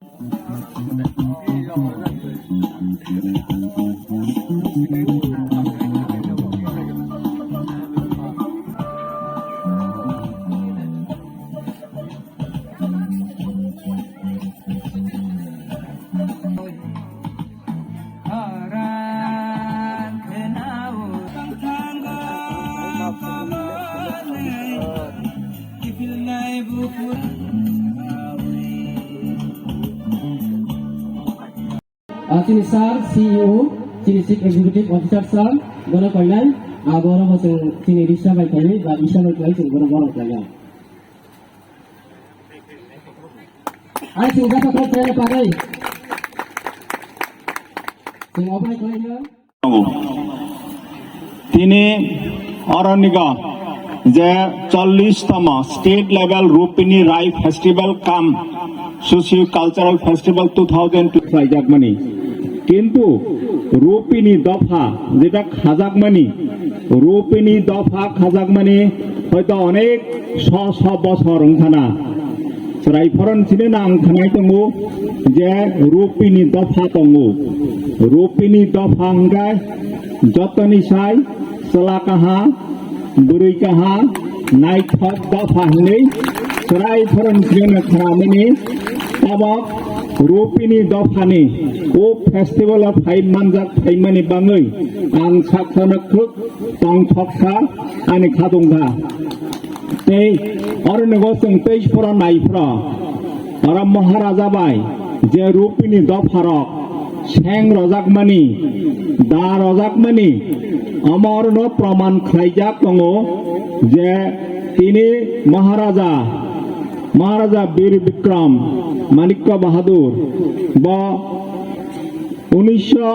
파란 그나무 상상과 가만히 깊은 나의 부푼 चीनी सार सीईओ चिनी चिफ एक्जिक्युटिभ अफिसार सार गौरव कल्याण गौरव जों दिनै रिसा बायखायो बा रिसा बायखायो जों गौरव गौरव कल्याण आरो जों जाखा खालामनो बागै जों अबाय खालामनो दिनै अरण्यगा যে চল্লিশতম state level Rupini Rai festival cum socio cultural festival two thousand two five জাগমানি। কিন্তু রূপিনী দফা যেটা খাজাকমানি রূপিনী দফা খাজাকমানি হয়তো অনেক শ শ বছর ওখানা রাইফরণ ছিলেন আমখানায় তঙ্গ, যে রূপিনী দফা তঙ্গ। রূপিনী দফা হঙ্গায় যত সাই চলা কাহা गुरु कहा नाई थक दफा हने सराय फरन क्यों खरामने तब रोपिनी दफाने ओ फेस्टिवल ऑफ फाइव मानजाक फाइव मने बांगई आं साखनखुक तंग थखा आने खादंगा ते और नगोसं तेज फरा नाई फरा और महाराजा बाई जे रोपिनी दफारक সেং রজাকমানি দা রজাকমানি ন প্রমাণ খাইজা কঙ, যে তিনি মহারাজা মহারাজা বীর বিক্রম মানিক্য বাহাদুর বা উনিশশো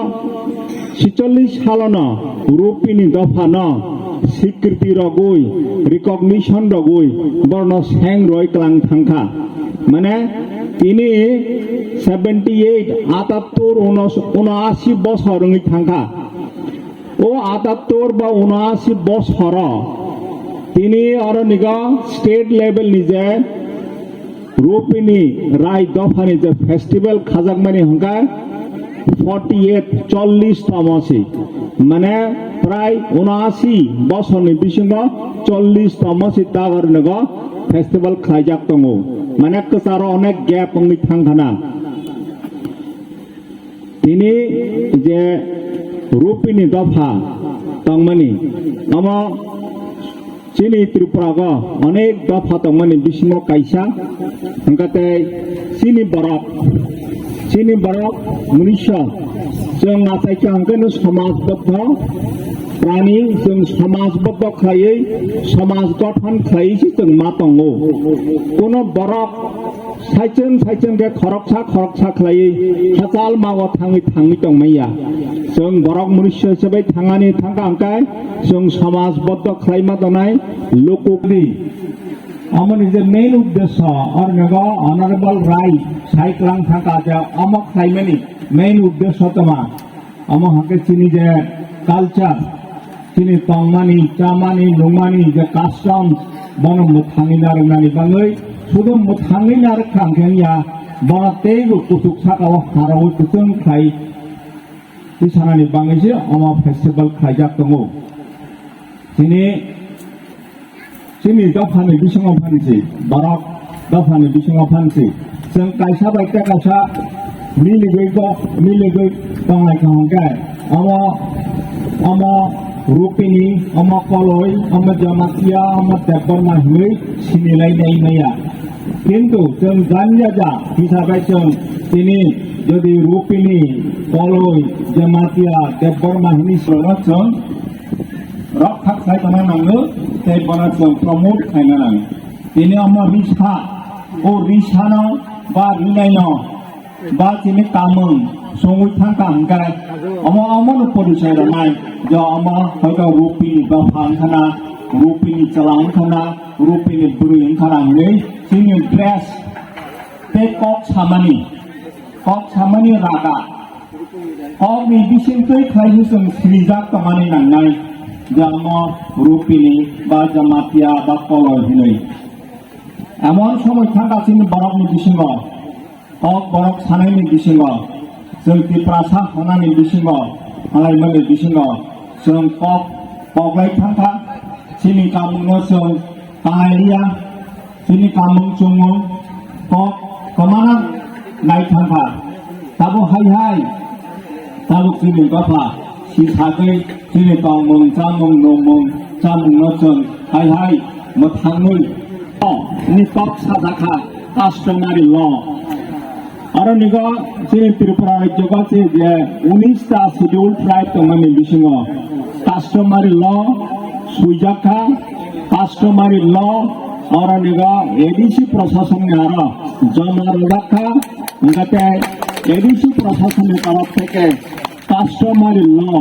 ছিচল্লিশ সালন রূপিনী দফা ন। স্বীকৃতি রগুই রিকগনিশন রগুই বর্ণ স্যাং রয় ক্লাং থাংখা। মানে তিনি সেভেন্টি এইট আটাত্তর উনআশি বছর থাংখা। ও আটাত্তর বা উনআশি বছর তিনি অরণিগ স্টেট লেভেল নিজে রূপিনী রায় দফানি যে ফেস্টিভেল খাজাকমানি হংকা ফর্টি এইট চল্লিশতম আছে মানে প্রায় উনআশি বছরনি বিসঙ্গ চল্লিশতম আছে তাগর নগ ফেস্টিভেল খাইজাক দङ মানে কেসার অনেক গ্যাপ অঙ্গি থাংখানা তিনি যে রূপিনী দফা, তংমানি আম চিনি ত্রিপুরাগ অনেক দফা তংমানি বিসঙ্গ কাইসা হংকাতে চিনি বরফ। চিনি বরফ মনুষ্য जों नाथायखौ हांखोनो समाजबद्ध प्राणी जों समाजबद्ध खायै समाज गठन खायैसो जों मा दङ কোনো বরফ साइचोन साइचोन बे खरकसा खरकसा खालायै हाजाल मावा थाङै थाङै दंमैया जों बरफ मनुष्य हिसाबै थांनानै थांगा हांखाय जों Aman is the main uddesha or naga honorable rai sai klang thaka ja amak sai many main uddesha tama ama hake chini je culture chini tongmani chamani lumani je customs bono muthani nar nani bangai শুধু মুথাঙ্গি আর খাংখ্যাংয়া বনাতেই কুসুক সাকাও হারাও কুসুম খাই ইসানানি বাংলাদেশে আমার festival খাইজাক দङ তিনি दिनै जोंनि दफानि बिसङाव फानसै Barak दफानि बिसङाव फानसै जों कायसा बायका कायसा मिलिगै मिलिगै दंनाय खांगाय अम अम रुपिनी अम कलय अम जमातिया अम देबरमा हिङै सिनिलायनाय नाया কিন্তু जों गान्जाजा हिसाबै जों दिनै যদি rock thak sai tama nango te bana promote khaina nang tini amma risha o risha no ba rinai no ba tini tamung songu thang ka hangkare amma amma no podu sai ra mai jo amma hoi ka rupi ba phang khana rupi ni chalang khana rupi ni buru khana ngai tini dress te kok samani kok samani raga kok ni bisin te khai ni sung srijak tamani nangai জন্ম রূপিনী বা জামাতিয়া বা কলহিনৈ এমন সমস্যা আছিল বরফ নির্দিসিংহ অক বরফ সানাই নির্দিসিংহ জৈতি প্রাসা হনা নির্দিসিংহ হনাইম নির্দিসিংহ जों कप पग्राय थाखा सिनि कामुंनो जों काहारिया सिनि कामुं चुमो कप कमाना नाय थाखा ताबो हाय हाय ताबो किनि बाफा सिसागै जोंनि गावमुं जामुं नमुं जामुंनो जों हाय हाय मोथाङै नि কক साजाखा कास्टमारि ल आरो निगा जोंनि त्रिपुरा रायजोआ जे जे उन्निसटा शिडिउल ट्राइब दंमोन बिसिङाव कास्टमारि ल सुइजाखा कास्टमारि ल आरो निगा एडिसि प्रशासननि आरो জমা রাখা যাতে এডিসি প্রশাসনের তরফ থেকে customer law.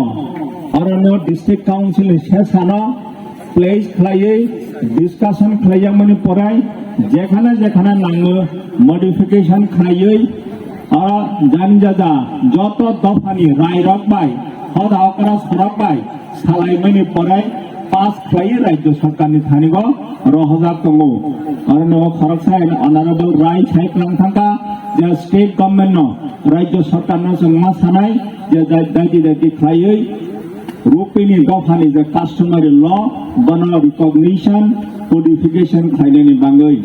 Arano district council session place খাইয়ে ডিসকাশন খাইয়ামনি পরাই যেখানে যেখানে নাঙ্গো মডিফিকেশন খাইয়ে জানি দাদা যত দফানি রায় রকবাই হদ অকরা সরকবাই সালাইমনি পরাই পাস খাইয়ে রাজ্য সরকারনি থানিগ রহজাব তঙ্গো অরণ্য খরক সাহেব অনারেবল রায় সাহেব লাং থাকা যে স্টেট গভর্নমেন্ট রাজ্য সরকার সংমা সানাই या दाँटी दाँटी खाइयै रोपिने गावखाने जा कास्टमार ल बन रिकग्निसन कोडिफिकेसन खाइने बाङै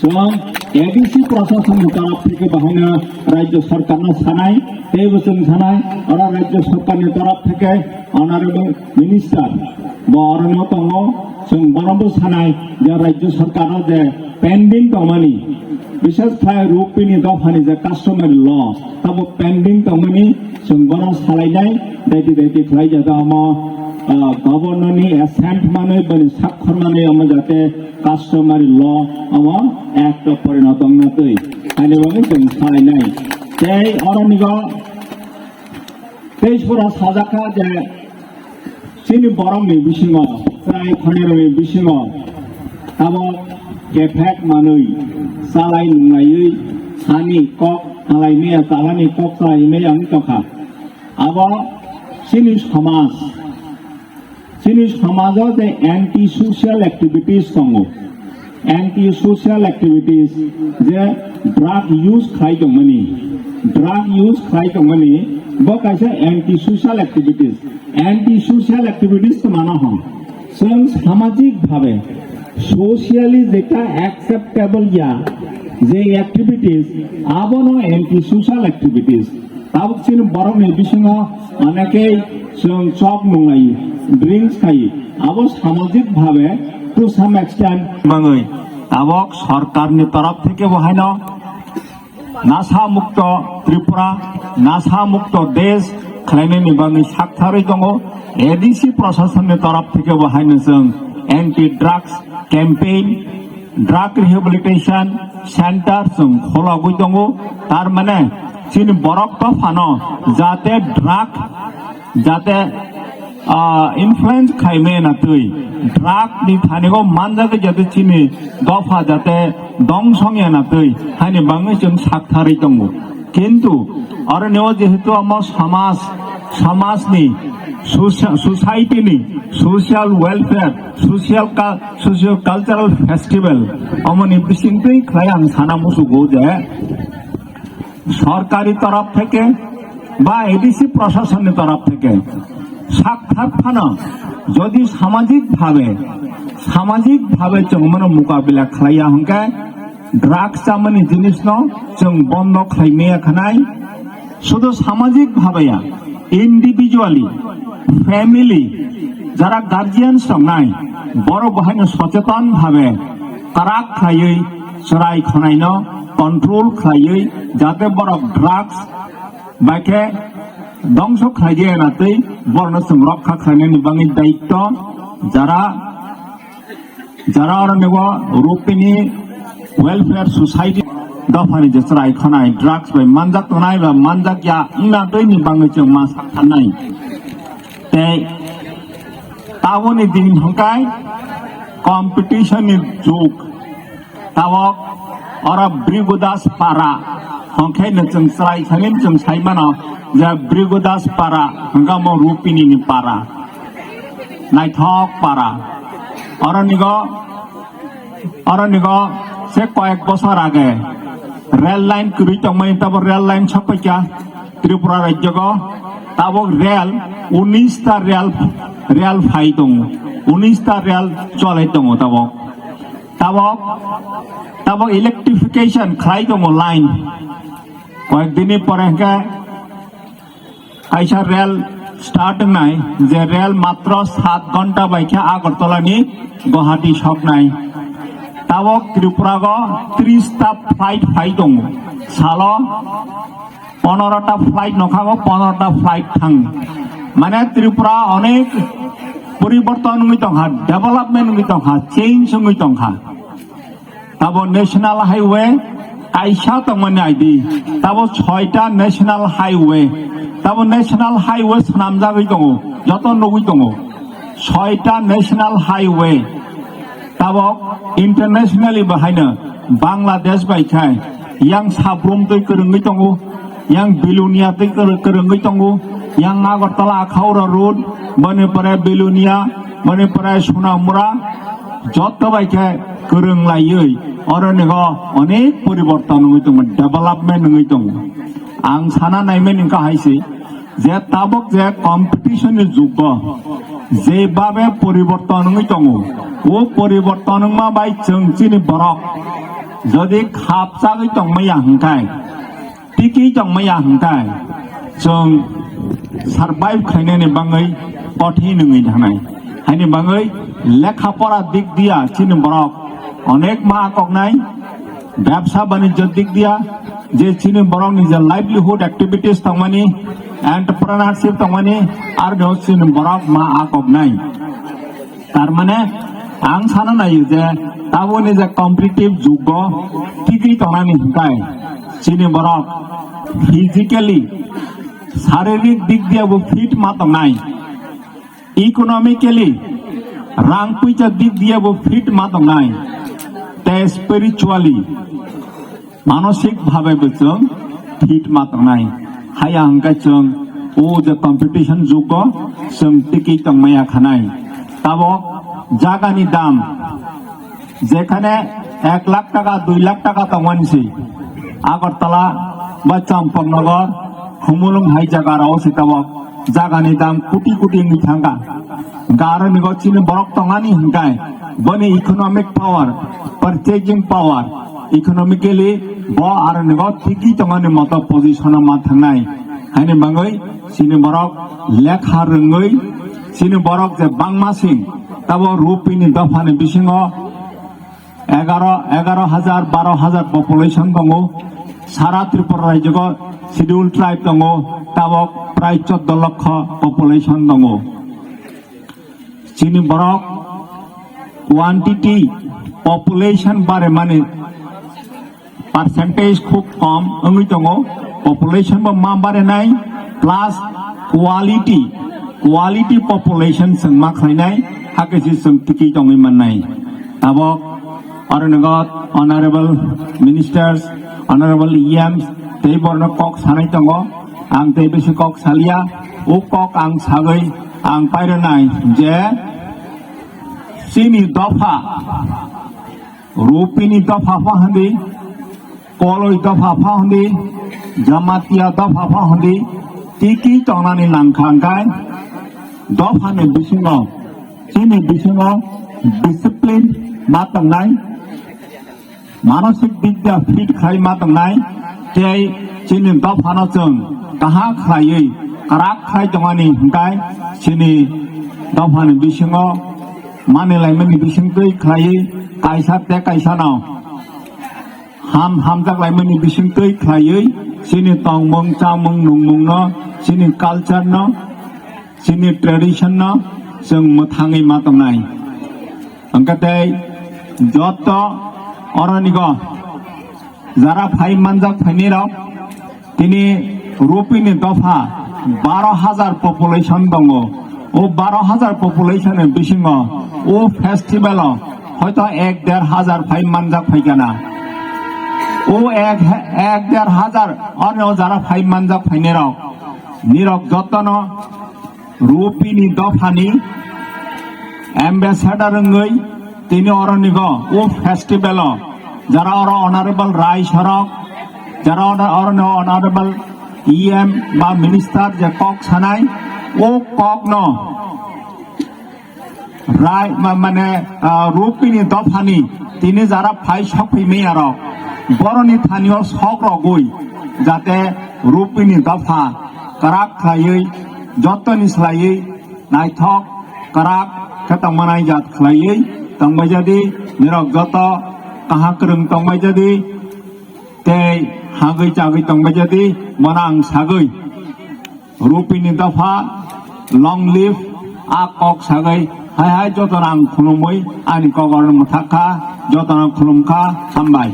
जों এডিসি প্রশাসনের তরফ থেকে বাহিনা রাজ্য সরকার সানাই এই বচন সানাই ওরা রাজ্য সরকারের তরফ থেকে অনারেবল মিনিস্টার বা অরণ্যতম বরমপুর থানায় যা রাজ্য সরকারও যে পেন্ডিং তমানি, বিশেষ প্রায় রূপিনী দফানি যে কাস্টমার ল তাবো পেন্ডিং তমানি সংবন সালাইনাই দায়িত্ব দায়িত্ব খাই যাতে আমার গভর্নরনি অ্যাসেন্ট মানে মানে স্বাক্ষর মানে আমরা যাতে কাস্টমার ল আমার একটা পরিণত না তৈ তাহলে বলে তুমি সালাইনাই তাই অরণিগ, তেইশ পুরা সাজাকা যে চিনি বরম বিশিমা પ્રાય ખણેરોએ বিশ্ব তাব કેફેક માનોઈ সালাই નુંગાઈ সানি কক સાલાઈ মেয়া তালানি কক, সালাই মেয়া અંગ તખા আব সিনি সমাজ। চিনি সমাজত এন্টি সোশ্যাল এক্টিভিটিজ সঙ্গ এন্টি সোশ্যাল এক্টিভিটিজ যে ড্রাগ ইউজ খাই দমনি ড্রাগ ইউজ খাই দমনি ব কাইছে anti social activities anti social activities তো মানা হয় স্বয়ং সামাজিকভাবে সোশিয়ালি যেটা অ্যাকসেপ্টেবল ইয়া যে অ্যাক্টিভিটিস আবন এন্টি সোশ্যাল অ্যাক্টিভিটিস তাও চিন বরং এ বিসঙ্গ অনেকেই চপ নঙাই ড্রিঙ্কস খাই। আবো সামাজিকভাবে টু সাম এক্সটেন্ট বাঙাই আবক সরকারনি তরফ থেকে বহাই নাও। নাসা মুক্ত ত্রিপুরা, নাসা মুক্ত দেশ, খাইনে বাঙাই সাক্ষারই দङ এডিসি প্রশাসনের তরফ থেকে বাহাইনেছেন anti drugs campaign, drug rehabilitation centre খোলা গই দো তার মানে চিন বরক তো যাতে ড্রাগ, যাতে ইনফ্লুয়েন্স খাইমে না তুই। ড্রাগ নি থানিগো মান যাতে যাতে চিনি দফা যাতে দং সঙ্গে না তুই। হাইনি বাংলাদেশ সাক্ষারই দো কিন্তু অরণ্য যেহেতু আমার সমাজ, সমাজনি সোসাইটিনি, social welfare, social socio cultural festival অমনি বিশিংতই খাই আं সানা মুসুগো যে সরকারি তরফ থেকে বা এডিসি প্রশাসনের তরফ থেকে সাক্ষাৎ ফানো যদি সামাজিকভাবে সামাজিকভাবে जों মানে মোকাবিলা খালাইয়া হंके ড্রাগস মানে জিনিস ন যেন বন্ধ খাইমেয়া খানাই। শুধু সামাজিক ভাবে ইন্ডিভিজুয়ালি ফ্যামিলি যারা গার্জিয়ান নাই, বড় বাহিন সচেতন ভাবে তারা খাইই চড়াই খনাইন কন্ট্রোল খাইই যাতে বড় ড্রাগস বাইকে ধ্বংস খাইয়ে এনাতেই বর্ণ সংরক্ষা খাইনে নিবাঙের দায়িত্ব। যারা যারা অরণ্য Rupini welfare society dafani je sarai khanai drugs by manjak tonai ba manjak ya ina dei ni bangai chang ma sakhanai te tawoni din hongkai competition in juk tawok ora brigodas para hongkai na chang sarai khalim chang sai mana ja brigodas para hanga mo rupini ni para nai thok para ara nigo ara nigo সে কয়েক বছর আগে। Rail line কুড়ি তাবো rail line ছপকা, ত্রিপুরা রাজ্য গ। Rail উনিশটা rail rail phi দং উনিশটা রেল চলাই দো তাবো তাবো তাবো ইলেকট্রিফিকেশন খাই দো লাইন। কয়েকদিন পরে কাইসা রেল স্টার্ট নাই, যে রেল মাত্র সাত ঘণ্টা বাইকে আগরতলা নিয়ে গুয়াহাটি সব নাই। तावक त्रिपुराग त्रिसता फ्लाइट फाइट दङ साल পনেরোটা ফ্লাইট নখাগো, পনেরোটা ফ্লাইট থাং। মানে ত্রিপুরা অনেক পরিবর্তন হা ডেভেলপমেন্ট হা চেঞ্জ হা তাবো ন্যাশনাল হাইওয়ে কাইসা তমনে আইডি তাবো ছয়টা ন্যাশনাল হাইওয়ে তাবো ন্যাশনাল হাইওয়ে সামজাগ দङ যত নগৈ দङ ছয়টা national highway tabok internationally bahayna Bangladesh bai khai yang sabrom tei kerengoi tongo yang bilunia tei kerengoi tongo yang agartala khaura road mane pare bilunia mane pare sunamura jotta bai khai kereng layoi অরণ্য অনেক পরিবর্তন হইতমোন development হইতমো আং সানা নাইমেন Inca হাইছে যে তাবক যে কম্পিটিশনের যুগ যেভাবে পরিবর্তন হইতং ও পরিবর্তন মা বাই চংচিনি বরক। যদি খাপসা হইতং মাইয়া হংকাই টিকি তং মাইয়া হংকাই চং সারভাইভ খাইনে বাঙাই অঠি নঙি থানাই হাইনি বাঙাই লেখা পড়া দিক দিয়া চিনি বরক। অনেক মা কগনাই ব্যবসা বাণিজ্যের দিক দিয়া যে চিনি বরং নিজের লাইভলিহুড অ্যাক্টিভিটিস তংমানি এন্টারপ্রেনারশিপ তংমানি আর চিনি বরক মা আকব নাই। তার মানে আং সানা নাयो যে তাবনি যে কম্পিটিটিভ যুগ ঠিকই তনানি হিকায় চিনি বরক ফিজিক্যালি শারীরিক দিক দিয়ে ফিট মাতং নাই। ইকোনমিক্যালি রাং পয়সা দিক দিয়ে ফিট মাতং নাই। স্পিরিচুয়ালি মানসিক ভাবে চং ফিট মাত্র নাই। হাই হাঙ্কা চং ও যে কম্পিটিশন যুগ চং টিকি টংমাইয়া খানাই। তাব জাগানি দাম, যেখানে এক লাখ টাকা, দুই লাখ টাকা টংমানছি আগরতলা বা চম্পকনগর হুমুলুম হাই জায়গা রাও সীতাবক जागानि दाम कुटि कुटि नि थांगा गार निगोचिन बरक तंगानि हंगाय बने economic power purchasing power economically ब आर निगो थिकि तंगानि मत पोजीशन मा थांनाय हाइने बांगै सिनि बरक लेखा रोङै सिनि बरक जे बांमासिं तब रुपिनि दफानि बिसिङो एगारो एगारो हाजार बारो हाजार पपुलेशन दङ सारा त्रिपुरा रायजोखौ শিডিউল ট্রাইব দঙ তাবক প্রায় চোদ্দ লক্ষ পপুলেশন দঙ চিনি বরক কোয়ান্টিটি পপুলেশন বারে মানে পার্সেন্টেজ খুব কম অঙ্গি দঙ পপুলেশন মা বারে নাই প্লাস কোয়ালিটি কোয়ালিটি পপুলেশন সং মা খাইনাই হাকেছি সং টিকি দঙি তাবক অরণগত honourable ministers honourable EMs tei borno kok sanai tongo ang tei besi kok salia u kok ang sagai ang pairo nai je sini dofa rupini dofa pahandi koloi dofa pahandi jamatia dofa pahandi tiki tonani nangkangkai dofa ne bisungo sini bisungo discipline matang nai মানসিক বিদ্যা fit খাই মাত নাই tej chini dop hana chung kaha khayi karak khai tongani hingkai chini dop hana bishingo mani laimani bishingtui khayi kaisa te kaisa nao ham hamjak laimani bishingtui khayi chini tongmung chamung nungmung no chini culture no chini tradition no chung muthangi matongnai angkatei joto oranigo যারা ভাই মানজাক ভাইনেরাও তিনি রোপিনি দফা বারো হাজার population দङ ও বারো হাজার পপুলেশনের বিসিঙ ও festival হয়তো এক দেড় হাজার ভাই মানজা ফাইকানা। ও এক এক দেড় হাজার অন্য যারা ভাই মানজাক ফাইনেরাও নিরব যত্ন, রোপিনি দফানি এম্বাসাডার তিনি অরণিগ ও ফেস্টিভ্যাল যারা ওরা অনারেবল রায় সড়ক, যারা অনারেবল ই এম বা মিনিস্টার যে কক সানাই, ও কক ন রায় মানে রূপিনী দফানি, তিনি যারা ফাই সফিমি আর, বরণী থানীয় সক রগুই, যাতে রূপিনী দফা কারাক খাইই যত্ন স্লাইই নাইথক কারাক খেতামানাই জাত খাইই তংবাই যদি নিরগত kaha krung tangbai jadi tei hagoi chagoi tangbai jadi manang sagoi rupini dafa long live a kok sagai hai hai joto nang khulumoi ani kogor mathaka joto nang khulumka hambai